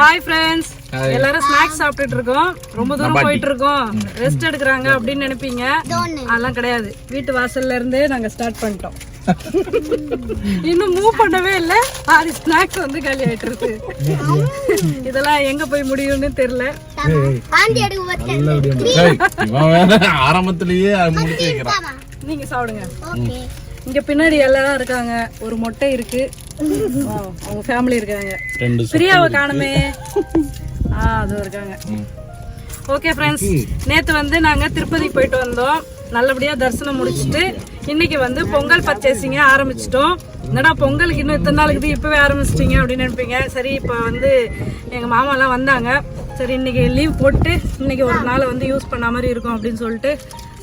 Hi friends எல்லாரும் snacks சாப்பிட்டுட்டு இருக்கோம் ரொம்ப தூரம் போயிட்டு இருக்கோம் ரெஸ்ட் எடுக்கிறாங்க அப்படின்னு நினைப்பீங்க. அதெல்லாம் கிடையாது. வீட்டு வாசல்ல இருந்தே நாங்க ஸ்டார்ட் பண்ணிட்டோம். இன்னும் மூவ் பண்ணவே இல்லை. பாதி ஸ்நாக்ஸ் வந்து காலி ஆயிட்டு இருக்கு இதெல்லாம் எங்க போய் முடியும்னு தெரியல. ஆரம்பத்திலேயே நீங்க சாப்பிடுங்க. இங்க பின்னாடி எல்லாரும் இருக்காங்க. ஒரு மொட்டை இருக்கு. அவங்க ஃபேமிலி இருக்காங்க. ரெண்டு பிரியாவை காணுமே. ஆ அது இருக்காங்க. ஓகே ஃப்ரெண்ட்ஸ் நேத்து வந்து நாங்க திருப்பதி போயிட்டு வந்தோம். நல்லபடியா தரிசனம் முடிச்சிட்டு இன்னைக்கு வந்து பொங்கல் பர்ச்சேசிங்க ஆரம்பிச்சிட்டோம். என்னடா பொங்கலுக்கு இன்னும் இத்தனை நாளுக்கு இப்பவே ஆரம்பிச்சிட்டீங்க அப்படின்னு நினைப்பீங்க. சரி இப்போ வந்து எங்க மாமாலாம் வந்தாங்க. சரி இன்னைக்கு லீவ் போட்டு இன்னைக்கு ஒரு நாளை வந்து யூஸ் பண்ண மாதிரி இருக்கும் அப்படின்னு சொல்லிட்டு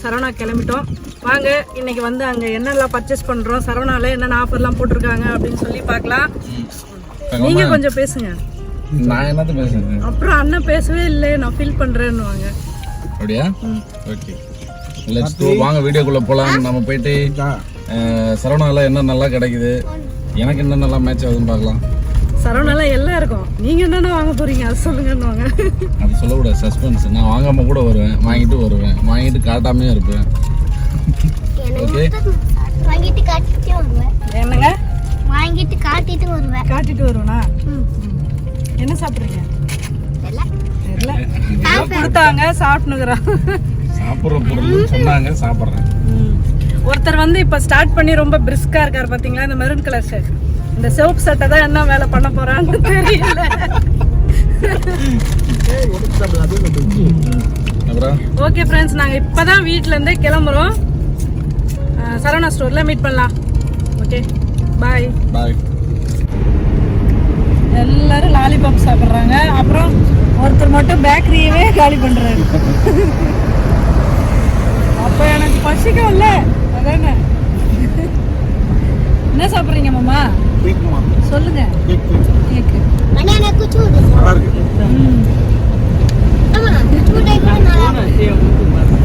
சரவணா கிளம்பிட்டோம். வாங்க இன்னைக்கு வந்து அங்க என்னெல்லாம் பர்ச்சேஸ் பண்றோம் சரவணால என்னென்ன ஆஃபர்லாம் போட்டிருக்காங்க அப்படின்னு சொல்லி பார்க்கலாம். நீங்க கொஞ்சம் பேசுங்க. நான் என்னத்த பேசுறேன் அப்புறம் அண்ணன் பேசவே இல்லை நான் ஃபீல் பண்றேன்னுவாங்க. அப்படியா? ஓகே லெட்ஸ் கோ வாங்க வீடியோக்குள்ள போலாம். நம்ம போயிட்டு சரவணால என்ன நல்லா கிடைக்குது? எனக்கு என்ன நல்லா மேட்ச் ஆகுதுன்னு பார்க்கலாம். சரவணால எல்லாம் இருக்கும் நீங்க என்னென்ன வாங்க போறீங்க? அது சொல்லுங்கன்னுவாங்க. அது சொல்லக்கூடாது. சஸ்பென்ஸ் நான் வாங்காம கூட வருவேன். வாங்கிட்டு வருவேன். வாங்கிட்டு காட்டாமே இருப்பேன். ஓகே வாங்கிட்டு காட்டிட்டு வருவேன். என்னங்க? வாங்கிட்டு காட்டிட்டு வருவேன். காட்டிட்டு வருவேனா? ம். என்ன சாப்பிடுறீங்க? தெரியல. கொடுத்தாங்க சாப்பிட்டுனுக்குறான் சாப்பிட்ற பொருள் சொன்னாங்க சாப்பிட்றேன். ஒருத்தர் வந்து இப்ப ஸ்டார்ட் பண்ணி ரொம்ப பிரிஸ்கா இருக்காரு பாத்தீங்களா? இந்த மெரூன் கலர் ஷர்ட் இந்த சிவப்பு சட்டை தான் என்ன வேலை பண்ண போறான்னு தெரியல. ஓகே ஃப்ரெண்ட்ஸ் நாங்க இப்பதான் வீட்ல இருந்தே கிளம்புறோம். சரவணா ஸ்டோர்ல மீட் பண்ணலாம். ஓகே பாய் பாய் எல்லாரும் லாலிபாப் சாப்பிடுறாங்க. அப்புறம் ஒருத்தர் மட்டும் பேக்கரியவே காலி பண்றாரு. அப்ப எனக்கு பசிக்கும்ல. அதானே? என்ன சாப்பிடுறீங்க மாமா? சொல்லுங்க.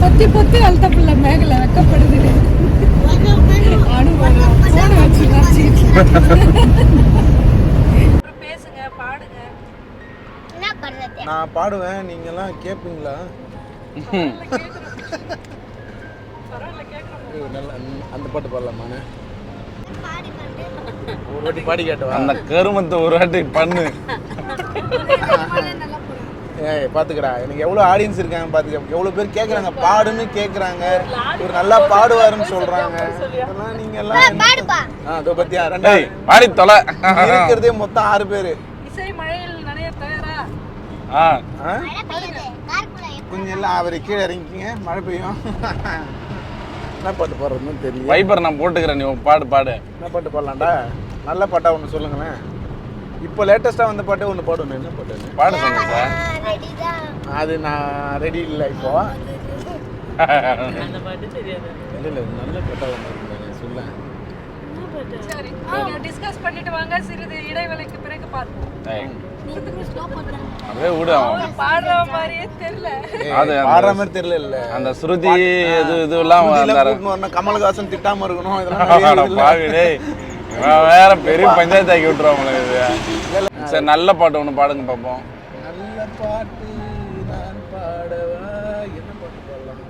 பொத்தி பொத்தி வளர்த்த பிள்ளை மேகல வெக்கப்படுது. அனுபவம் போன வச்சு பேசுங்க பாடுங்க. என்ன பண்றது நான் பாடுவேன் நீங்கெல்லாம் கேட்பீங்களா ஏய், நல்ல அந்த பாட்டு பாடலாமாண்ணே ஒரு வாட்டி பாடி கேட்டவா? அந்த கருமத்தை ஒரு வாட்டி பண்ணு. ஏய் பாத்துக்கடா. எனக்கு எவ்வளவு ஆடியன்ஸ் இருக்காங்க பாத்துக்க. எவ்வளவு பேர் கேக்குறாங்க. பாடுன்னு கேக்குறாங்க. ஒரு நல்லா பாடுவாருன்னு சொல்றாங்க. இதெல்லாம் நீங்க எல்லாம் ஆ அதோ பத்தியா? ரெண்டாய் டேய் பாடி தொலை இருக்கிறதே மொத்தம் ஆறு பேரு. இசை மழையில் நனைய தயாரா? ஆ. கொஞ்சம் எல்லாம் அவரை கீழே இறங்கிக்கிங்க. மழை பெய்யும். என்ன பாட்டு பாடுறதுன்னு தெரியல. வைப்பர் நான் போட்டுக்கிறேன் நீ பாடு பாடு. என்ன பாட்டு பாடலாம்டா? நல்ல பாட்டா ஒன்று சொல்லுங்களேன். இப்போ லேட்டஸ்ட்டாக வந்த பாட்டு ஒன்று பாடணும் என்ன பாட்டு பாடு சொல்லுங்க. சார் அது நான் ரெடி இல்லை இப்போ. இல்லை இல்லை நல்ல பாட்டா ஒன்று சொல்ல. சரி நீங்க டிஸ்கஸ் பண்ணிட்டு வாங்க. சிறிது இடைவேளைக்கு பிறகு பார்ப்போம். ஏய், ஸ்லோ பண்றாங்க அப்படியே விடு அவன். பாடுற மாதிரியே தெரியல. அது பாடுற மாதிரி தெரியல இல்லை. அந்த ஸ்ருதி இது வரணும். கமல்ஹாசன் திட்டாம இருக்கணும். இதெல்லாம் வேற பெரிய பஞ்சாயத்து ஆக்கி விட்டுருவாங்களே இது. சரி நல்ல பாட்டு ஒன்று பாடுங்க பார்ப்போம் நல்ல பாட்டு நான் பாடவா? என்ன பாட்டு பாடலாம்?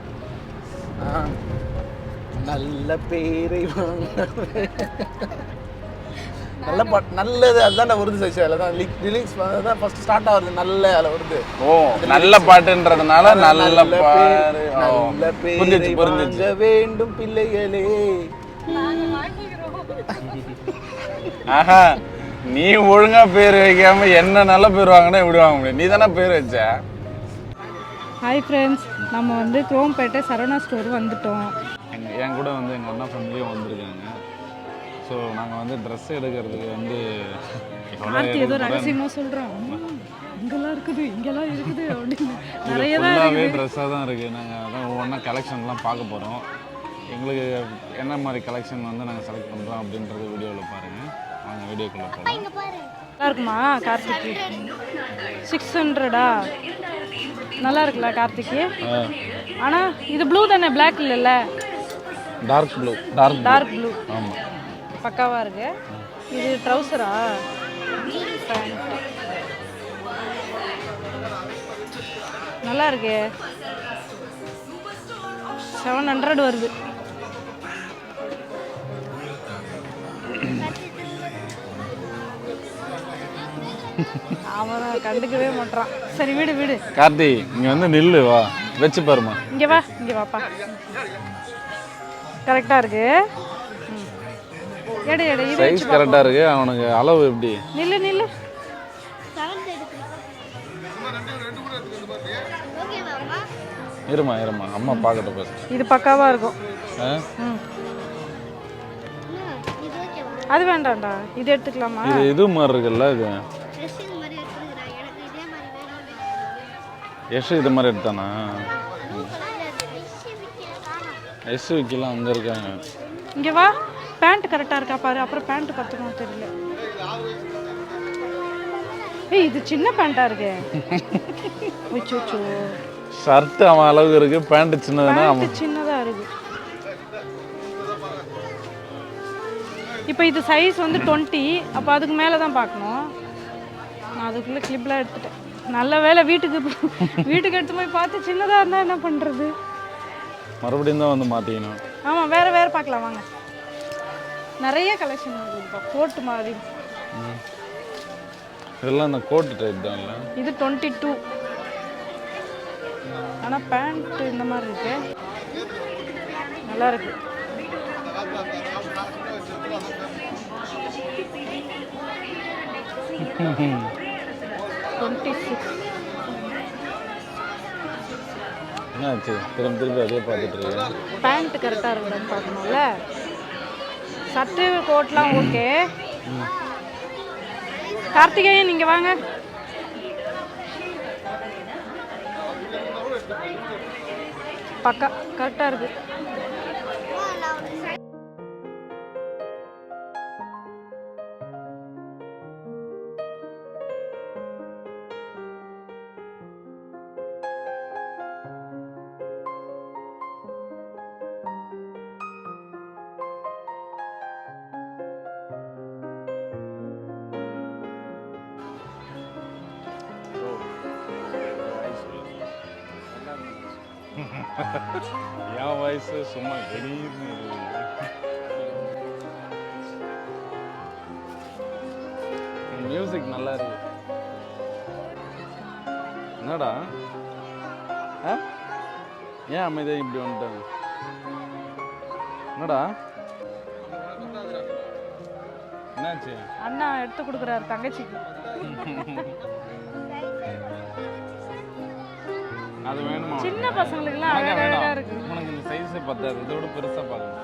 நல்ல பேரை நல்ல பாட்டு நல்லது அதுதான் வருது சசி அதில் தான் லிரிக்ஸ் தான் ஃபர்ஸ்ட் ஸ்டார்ட் ஆகுது நல்ல அதில் வருது. ஓ நல்ல பாட்டுன்றதுனால நல்ல பாரு புரிஞ்சிச்சு புரிஞ்சிச்சு. வேண்டும் பிள்ளைகளே. ஆஹா நீ ஒழுங்கா பேர் வைக்காம என்ன நல்ல பேர் வாங்கினா இப்படி வாங்க முடியும்? நீ தானே பேர் வச்ச? ஹாய் ஃப்ரெண்ட்ஸ் நம்ம வந்து குரோம்பேட்டை சரவணா ஸ்டோர் வந்துட்டோம். என் கூட வந்து எங்கள் அண்ணா ஃபேமிலியும் வந்திருக்காங்க. ஸோ நாங்கள் வந்து ட்ரெஸ் எடுக்கிறதுக்கு வந்து ஏதோ ரகசியமா சொல்றோம் அம்மா, இங்கெல்லாம் இருக்குது இங்கெல்லாம் இருக்குது அப்படின்னு. நிறைய ட்ரெஸ்ஸாக தான் இருக்குது நாங்கள் அதான் ஒவ்வொன்றா கலெக்ஷன்லாம் பார்க்க போகிறோம் எங்களுக்கு என்ன மாதிரி கலெக்ஷன் வந்து நாங்கள் செலக்ட் பண்ணுறோம் அப்படின்றது வீடியோவில் பாருங்கள் நாங்கள் வீடியோக்குள்ளே போகிறோம் நல்லா இருக்குமா கார்த்திக்கு? சிக்ஸ் ஹண்ட்ரடா நல்லா இருக்குல்ல கார்த்திக்கு? ஆனால் இது ப்ளூ தானே பிளாக் இல்லைல்ல? Dark blue dark dark blue ஆமாம் பக்காவாக இருக்கு. இது ட்ரௌசரா நல்லா இருக்கு. செவன் ஹண்ட்ரட் வருது. அவன் கண்டுக்கவே மாட்டான் சரி விடு விடு. கார்த்தி இங்க வந்து நில்லு வா. வச்சு பாருமா இங்கே வா இங்கே வாப்பா கரெக்டாக இருக்கு. எடு எடு இது சைஸ் கரெக்டா இருக்கு. அவனுக்கு அளவு எப்படி? நில்லு நில்லு. இருமா இருமா அம்மா பார்க்கட்டும் first. இது பக்காவாக இருக்கும். அது வேண்டாம்டா. இது எடுத்துக்கலாமா? இது இது மாதிரி இருக்குல்ல இது? எஸ் இது மாதிரி எடுத்தானா? எஸ் விக்கலாம் அங்க இருக்காங்க. இங்கே வா. பேண்ட் கரெக்டாக இருக்கா பாரு. அப்புறம் பேண்ட் கற்றுக்கணும் தெரியல. ஏய் இது சின்ன பேண்ட்டாக இருக்கு. ஷர்ட் அவன் அளவுக்கு இருக்கு. பேண்ட் சின்னதுன்னா அவன் சின்னதாக இருக்கு. இப்போ இது சைஸ் வந்து டுவெண்ட்டி அப்போ அதுக்கு மேலே தான் பார்க்கணும். நான் அதுக்குள்ளே கிளிப்லாம் எடுத்துட்டேன். நல்ல வேலை வீட்டுக்கு வீட்டுக்கு எடுத்து போய் பார்த்து சின்னதாக இருந்தால் என்ன பண்ணுறது மறுபடியும் தான் வந்து மாட்டிக்கணும். ஆமாம் வேறு வேறு பார்க்கலாம் வாங்க. நிறைய கலெக்ஷன் இருக்குப்பா கோட்டு மாதிரி. இதெல்லாம் இந்த கோட்டு டைப் தான் இல்லை? இது டுவெண்ட்டி டூ ஆனால் பேண்ட் இந்த மாதிரி இருக்கு. நல்லா இருக்கு. டுவெண்ட்டி சிக்ஸ் என்னாச்சு திரும்ப திரும்பி அதே பார்த்துட்டு இருக்கேன் பேண்ட் கரெக்டாக இருக்குதான்னு பார்க்கணும்ல? சட்டு கோட்லாம் ஓகே. கார்த்திகேயன் நீங்கள் வாங்க. பக்கா கரெக்டாக இருக்கு. என் வயசு சும்மா திடீர்னு மியூசிக் நல்லா இருக்கு. என்னடா? ஏன் அமைதியாக இப்படி வந்துட்டாங்க? என்னடா? என்னாச்சு? அண்ணா எடுத்து கொடுக்குறாரு தங்கச்சிக்கு. அது வேணுமா? சின்ன பசங்களுக்குலாம் வேணாம். இருக்கு. உனக்கு இந்த சைஸே பத்தாது. இதோட பெருசா பார்க்கணும்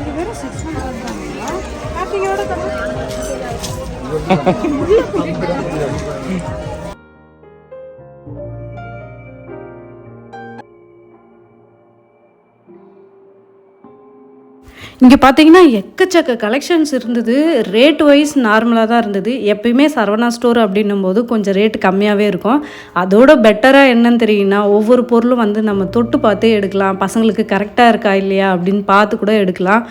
இது வெறும் சிக்ஸ் ஹண்ட்ரட் தாங்களா கார்த்திகையோட இங்கே பார்த்தீங்கன்னா எக்கச்சக்க கலெக்ஷன்ஸ் இருந்தது. ரேட் வைஸ் நார்மலாக தான் இருந்தது. எப்பயுமே சரவணா ஸ்டோர் அப்படின்னும் போது கொஞ்சம் ரேட்டு கம்மியாகவே இருக்கும். அதோட பெட்டராக என்னன்னு தெரியும்னா ஒவ்வொரு பொருளும் வந்து நம்ம தொட்டு பார்த்தே எடுக்கலாம். பசங்களுக்கு கரெக்டாக இருக்கா இல்லையா அப்படின்னு பார்த்து கூட எடுக்கலாம்.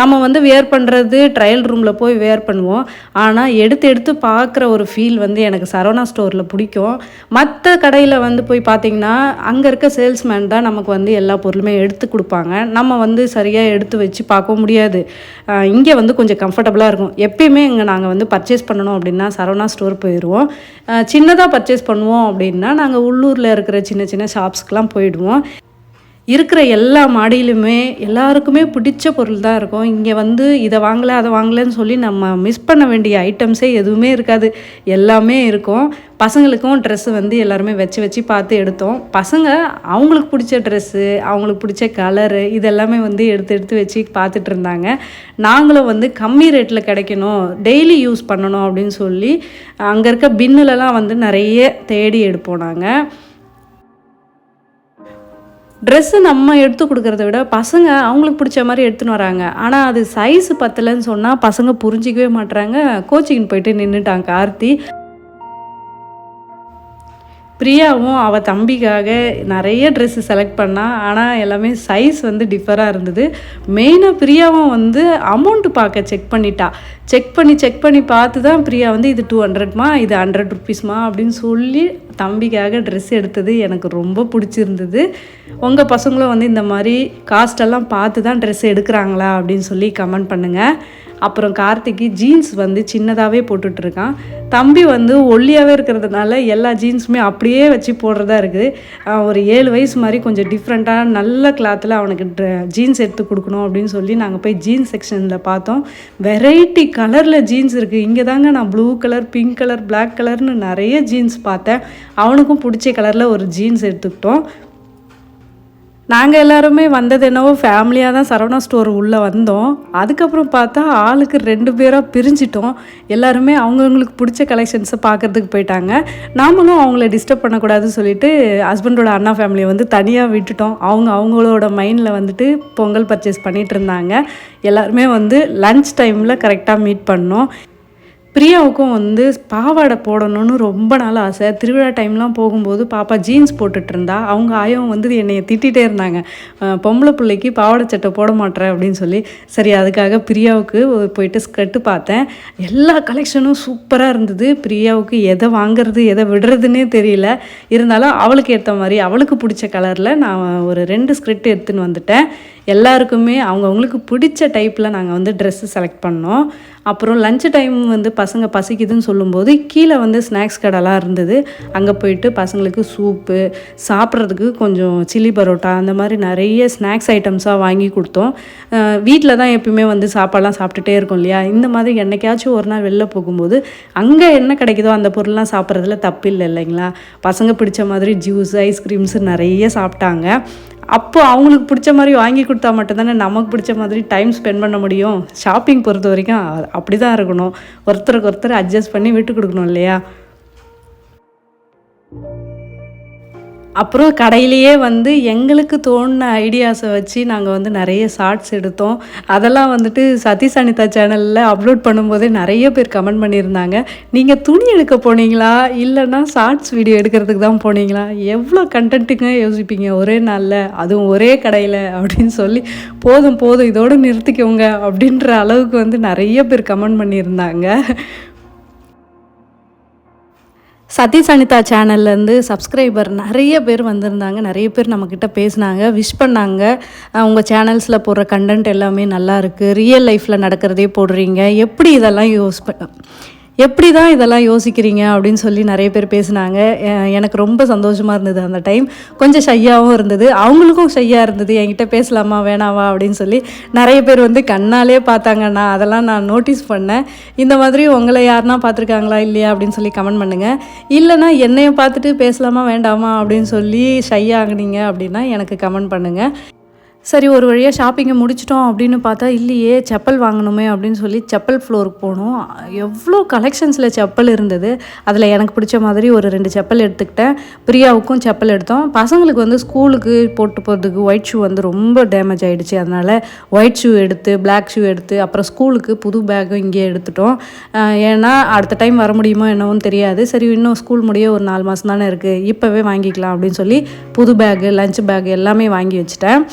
நம்ம வந்து வேர் பண்ணுறது ட்ரையல் ரூமில் போய் வேர் பண்ணுவோம். ஆனால் எடுத்து எடுத்து பார்க்குற ஒரு ஃபீல் வந்து எனக்கு சரவணா ஸ்டோரில் பிடிக்கும். மற்ற கடையில் வந்து போய் பார்த்தீங்கன்னா அங்கே இருக்க சேல்ஸ்மேன் தான் நமக்கு வந்து எல்லா பொருளுமே எடுத்து கொடுப்பாங்க. நம்ம வந்து சரியாக எடுத்து வச்சு பார்க்க முடியாது. இங்கே வந்து கொஞ்சம் கம்ஃபர்டபுளாக இருக்கும். எப்பயுமே இங்கே நாங்கள் வந்து பர்ச்சேஸ் பண்ணணும் அப்படின்னா சரவணா ஸ்டோர் போயிடுவோம். சின்னதாக பர்ச்சேஸ் பண்ணுவோம் அப்படின்னா நாங்கள் உள்ளூரில் இருக்கிற சின்ன சின்ன ஷாப்ஸ்க்கெலாம் போயிடுவோம். இருக்கிற எல்லா மாடியிலுமே எல்லாருக்குமே பிடிச்ச பொருள் தான் இருக்கும். இங்கே வந்து இதை வாங்கலை அதை வாங்கலைன்னு சொல்லி நம்ம மிஸ் பண்ண வேண்டிய ஐட்டம்ஸே எதுவுமே இருக்காது. எல்லாமே இருக்கும். பசங்களுக்கும் ட்ரெஸ்ஸு வந்து எல்லாருமே வச்சு வச்சு பார்த்து எடுத்தோம். பசங்க அவங்களுக்கு பிடிச்ச ட்ரெஸ்ஸு அவங்களுக்கு பிடிச்ச கலரு இதெல்லாமே வந்து எடுத்து எடுத்து வச்சு பார்த்துட்டு இருந்தாங்க. நாங்களும் வந்து கம்மி ரேட்டில் கிடைக்கணும் டெய்லி யூஸ் பண்ணணும் அப்படின்னு சொல்லி அங்கே இருக்க பின்னுலலாம் வந்து நிறைய தேடி எடுப்போம் நாங்கள் ட்ரெஸ்ஸு நம்ம எடுத்து கொடுக்கறத விட பசங்க அவங்களுக்கு பிடிச்ச மாதிரி எடுத்துன்னு வராங்க. ஆனால் அது சைஸ் பத்தலைன்னு சொன்னால் பசங்க புரிஞ்சிக்கவே மாட்றாங்க. கோச்சிங் போயிட்டு நின்றுட்டாங்க கார்த்தி பிரியாவும் அவள் தம்பிக்காக நிறைய ட்ரெஸ்ஸு செலக்ட் பண்ணால் ஆனால் எல்லாமே சைஸ் வந்து டிஃபராக இருந்தது. மெயினாக பிரியாவும் வந்து அமௌண்ட்டு பார்க்க செக் பண்ணிட்டா. செக் பண்ணி செக் பண்ணி பார்த்து தான் பிரியா வந்து இது டூ ஹண்ட்ரட்மா இது ஹண்ட்ரட் ருபீஸ்மா அப்படின்னு சொல்லி தம்பிக்காக ட்ரெஸ் எடுத்தது எனக்கு ரொம்ப பிடிச்சிருந்தது. உங்கள் பசங்களும் வந்து இந்த மாதிரி காஸ்டெல்லாம் பார்த்து தான் ட்ரெஸ் எடுக்கிறாங்களா அப்படின்னு சொல்லி கமெண்ட் பண்ணுங்கள் அப்புறம் கார்த்திக்கு ஜீன்ஸ் வந்து சின்னதாகவே போட்டுட்ருக்கான். தம்பி வந்து ஒல்லியாகவே இருக்கிறதுனால எல்லா ஜீன்ஸுமே அப்படியே வச்சு போடுறதா இருக்குது. ஒரு ஏழு வயசு மாதிரி கொஞ்சம் டிஃப்ரெண்ட்டாக நல்ல கிளாத்தில் அவனுக்கு ஜீன்ஸ் எடுத்து கொடுக்கணும் அப்படின்னு சொல்லி நாங்கள் போய் ஜீன்ஸ் செக்ஷனில் பார்த்தோம். வெரைட்டி கலரில் ஜீன்ஸ் இருக்குது இங்கே தாங்க நான் blue colour pink colour black கலர்னு நிறைய ஜீன்ஸ் பார்த்தேன். அவனுக்கும் பிடிச்ச கலரில் ஒரு ஜீன்ஸ் எடுத்துக்கிட்டோம். நாங்கள் எல்லாருமே வந்தது என்னவோ ஃபேமிலியாக தான் சரவணா ஸ்டோர் உள்ளே வந்தோம். அதுக்கப்புறம் பார்த்தா ஆளுக்கு ரெண்டு பேராக பிரிஞ்சிட்டோம். எல்லாருமே அவங்கவுங்களுக்கு பிடிச்ச கலெக்ஷன்ஸை பார்க்கறதுக்கு போயிட்டாங்க. நாமளும் அவங்கள டிஸ்டர்ப் பண்ணக்கூடாதுன்னு சொல்லிட்டு ஹஸ்பண்டோட அண்ணா ஃபேமிலியை வந்து தனியாக விட்டுட்டோம். அவங்க அவங்களோட மைண்டில் வந்துட்டு பொங்கல் பர்ச்சேஸ் பண்ணிகிட்டு இருந்தாங்க. எல்லாருமே வந்து லன்ச் டைமில் கரெக்டாக மீட் பண்ணோம். பிரியாவுக்கும் வந்து பாவாடை போடணும்னு ரொம்ப நாள் ஆசை. திருவிழா டைம்லாம் போகும்போது பாப்பா ஜீன்ஸ் போட்டுட்டு இருந்தா அவங்க ஆயம் வந்து என்னையை திட்டிகிட்டே இருந்தாங்க. பொம்பளை பிள்ளைக்கு பாவாடை சட்டை போட மாட்டேறேன் அப்படின்னு சொல்லி. சரி அதுக்காக பிரியாவுக்கு போயிட்டு ஸ்கர்ட்டு பார்த்தேன். எல்லா கலெக்ஷனும் சூப்பராக இருந்தது. பிரியாவுக்கு எதை வாங்குறது எதை விடுறதுன்னே தெரியல. இருந்தாலும் அவளுக்கு ஏற்ற மாதிரி அவளுக்கு பிடிச்ச கலரில் நான் ஒரு ரெண்டு ஸ்கிரிப்ட் எடுத்துன்னு வந்துட்டேன். எல்லாருக்குமே அவங்கவுங்களுக்கு பிடிச்ச டைப்பில் நாங்கள் வந்து ட்ரெஸ்ஸு செலக்ட் பண்ணோம். அப்புறம் லஞ்ச் டைம் வந்து பசங்க பசிக்குதுன்னு சொல்லும்போது கீழே வந்து ஸ்நாக்ஸ் கடைலாம் இருந்தது. அங்கே போயிட்டு பசங்களுக்கு சூப்பு சாப்பிட்றதுக்கு கொஞ்சம் சில்லி பரோட்டா அந்த மாதிரி நிறைய ஸ்நாக்ஸ் ஐட்டம்ஸாக வாங்கி கொடுத்தோம். வீட்டில் தான் எப்பயுமே வந்து சாப்பாடெலாம் சாப்பிட்டுட்டே இருக்கும் இல்லையா? இந்த மாதிரி என்னைக்காச்சும் ஒரு நாள் வெளில போகும்போது அங்கே என்ன கிடைக்குதோ அந்த பொருள்லாம் சாப்பிட்றதுல தப்பு இல்லை இல்லைங்களா? பசங்க பிடிச்ச மாதிரி ஜூஸ் ஐஸ்கிரீம்ஸ் நிறைய சாப்பிட்டாங்க. அப்போ அவங்களுக்கு பிடிச்ச மாதிரி வாங்கி கொடுத்தா மட்டும்தானே நமக்கு பிடிச்ச மாதிரி டைம் ஸ்பெண்ட் பண்ண முடியும்? ஷாப்பிங் பொறுத்த வரைக்கும் அப்படி தான் இருக்கணும். ஒருத்தருக்கு ஒருத்தர் அட்ஜஸ்ட் பண்ணி விட்டு கொடுக்கணும் இல்லையா? அப்புறம் கடையிலேயே வந்து எங்களுக்கு தோணின ஐடியாஸை வச்சு நாங்கள் வந்து நிறைய ஷார்ட்ஸ் எடுத்தோம். அதெல்லாம் வந்துட்டு சதீஷ் அனிதா சேனலில் அப்லோட் பண்ணும்போதே நிறைய பேர் கமெண்ட் பண்ணியிருந்தாங்க. நீங்கள் துணி எடுக்க போனீங்களா? இல்லைன்னா ஷார்ட்ஸ் வீடியோ எடுக்கிறதுக்கு தான் போனீங்களா? எவ்வளோ கண்டென்ட்டுங்க யோசிப்பீங்க? ஒரே நாளில் அதுவும் ஒரே கடையில் அப்படின்னு சொல்லி போதும் போதும் இதோடு நிறுத்திக்கோங்க அப்படின்ற அளவுக்கு வந்து நிறைய பேர் கமெண்ட் பண்ணியிருந்தாங்க. சதீஷ் அனிதா சேனல்லேருந்து சப்ஸ்கிரைபர் நிறைய பேர் வந்திருந்தாங்க. நிறைய பேர் நம்மக்கிட்ட பேசினாங்க விஷ் பண்ணாங்க. உங்கள் சேனல்ஸில் போடுற கண்டென்ட் எல்லாமே நல்லா இருக்குது ரியல் லைஃப்பில் நடக்கிறதே போடுறீங்க. எப்படி இதெல்லாம் யூஸ் ப எப்படி தான் இதெல்லாம் யோசிக்கிறீங்க அப்படின்னு சொல்லி நிறைய பேர் பேசினாங்க. எனக்கு ரொம்ப சந்தோஷமாக இருந்தது அந்த டைம். கொஞ்சம் ஷையாகவும் இருந்தது. அவங்களுக்கும் ஷையாக இருந்தது. என்கிட்ட பேசலாமா வேணாவா அப்படின்னு சொல்லி நிறைய பேர் வந்து கண்ணாலே பார்த்தாங்கண்ணா அதெல்லாம் நான் நோட்டீஸ் பண்ணேன். இந்த மாதிரி உங்களை யாருன்னா பார்த்துருக்காங்களா இல்லையா அப்படின்னு சொல்லி கமெண்ட் பண்ணுங்கள் இல்லைனா என்னைய பார்த்துட்டு பேசலாமா வேண்டாமா அப்படின்னு சொல்லி ஷை ஆகுனீங்க அப்படின்னா எனக்கு கமெண்ட் பண்ணுங்கள் சரி ஒரு வழியாக ஷாப்பிங்கை முடிச்சிட்டோம் அப்படின்னு பார்த்தா இல்லையே செப்பல் வாங்கணுமே அப்படின்னு சொல்லி செப்பல் ஃப்ளோருக்கு போனோம். எவ்வளோ கலெக்ஷன்ஸில் செப்பல் இருந்தது. அதில் எனக்கு பிடிச்ச மாதிரி ஒரு ரெண்டு செப்பல் எடுத்துக்கிட்டேன். பிரியாவுக்கும் செப்பல் எடுத்தோம். பசங்களுக்கு வந்து ஸ்கூலுக்கு போட்டு போகிறதுக்கு ஒயிட் ஷூ வந்து ரொம்ப டேமேஜ் ஆகிடுச்சு அதனால் ஒயிட் ஷூ எடுத்து பிளாக் ஷூ எடுத்து அப்புறம் ஸ்கூலுக்கு புது பேக்கும் இங்கே எடுத்துட்டோம். ஏன்னா அடுத்த டைம் வர முடியுமோ என்னவோன்னு தெரியாது. சரி இன்னும் ஸ்கூல் முடிய ஒரு நாலு மாதம் தானே இருக்குது இப்போவே வாங்கிக்கலாம் அப்படின்னு சொல்லி புது பேக்கு லஞ்ச் பேக் எல்லாமே வாங்கி வச்சுட்டேன்.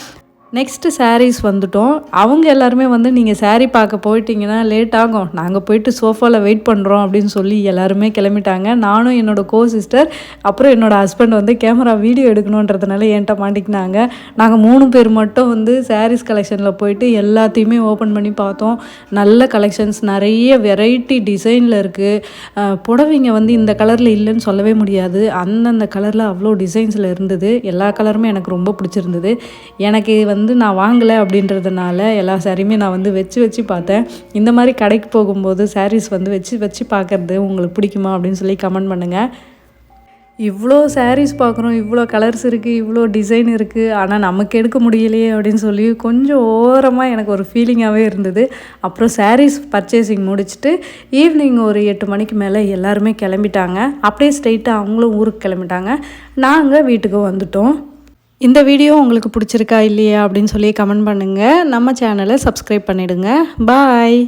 நெக்ஸ்ட்டு சாரீஸ் வந்துட்டோம். அவங்க எல்லாருமே வந்து நீங்கள் சாரீ பார்க்க போயிட்டீங்கன்னா லேட் ஆகும். நாங்கள் போயிட்டு சோஃபாவில் வெயிட் பண்ணுறோம் அப்படின்னு சொல்லி எல்லாருமே கிளம்பிட்டாங்க. நானும் என்னோட கோ சிஸ்டர் அப்புறம் என்னோட ஹஸ்பண்ட் வந்து கேமரா வீடியோ எடுக்கணுன்றதுனால என்கிட்ட மாட்டிக்கினாங்க. நாங்கள் மூணு பேர் மட்டும் வந்து சாரீஸ் கலெக்ஷனில் போயிட்டு எல்லாத்தையுமே ஓப்பன் பண்ணி பார்த்தோம். நல்ல கலெக்ஷன்ஸ் நிறைய வெரைட்டி டிசைனில் இருக்குது புடவைங்க வந்து இந்த கலரில் இல்லைன்னு சொல்லவே முடியாது. அந்தந்த கலரில் அவ்வளோ டிசைன்ஸில் இருந்தது. எல்லா கலருமே எனக்கு ரொம்ப பிடிச்சிருந்தது. எனக்கு வந்து வந்து நான் வாங்கலை அப்படின்றதுனால எல்லா சாரியுமே நான் வந்து வச்சு வச்சு பார்த்தேன். இந்த மாதிரி கடைக்கு போகும்போது சாரீஸ் வந்து வச்சு வச்சு பார்க்கறது உங்களுக்கு பிடிக்குமா அப்படின்னு சொல்லி கமெண்ட் பண்ணுங்கள் இவ்வளோ சாரீஸ் பார்க்குறோம் இவ்வளோ கலர்ஸ் இருக்குது இவ்வளோ டிசைன் இருக்குது ஆனால் நமக்கு எடுக்க முடியலையே அப்படின்னு சொல்லி கொஞ்சம் ஓரமாக எனக்கு ஒரு ஃபீலிங்காகவே இருந்தது. அப்புறம் சாரீஸ் பர்ச்சேசிங் முடிச்சுட்டு ஈவினிங் ஒரு எட்டு மணிக்கு மேலே எல்லாருமே கிளம்பிட்டாங்க. அப்படியே ஸ்ட்ரெயிட்டாக அவங்களும் ஊருக்கு கிளம்பிட்டாங்க. நாங்கள் வீட்டுக்கு வந்துட்டோம். இந்த வீடியோ உங்களுக்கு பிடிச்சிருக்கா இல்லையா அப்படின்னு சொல்லி கமெண்ட் பண்ணுங்கள் நம்ம சேனலை சப்ஸ்கிரைப் பண்ணிவிடுங்க பாய்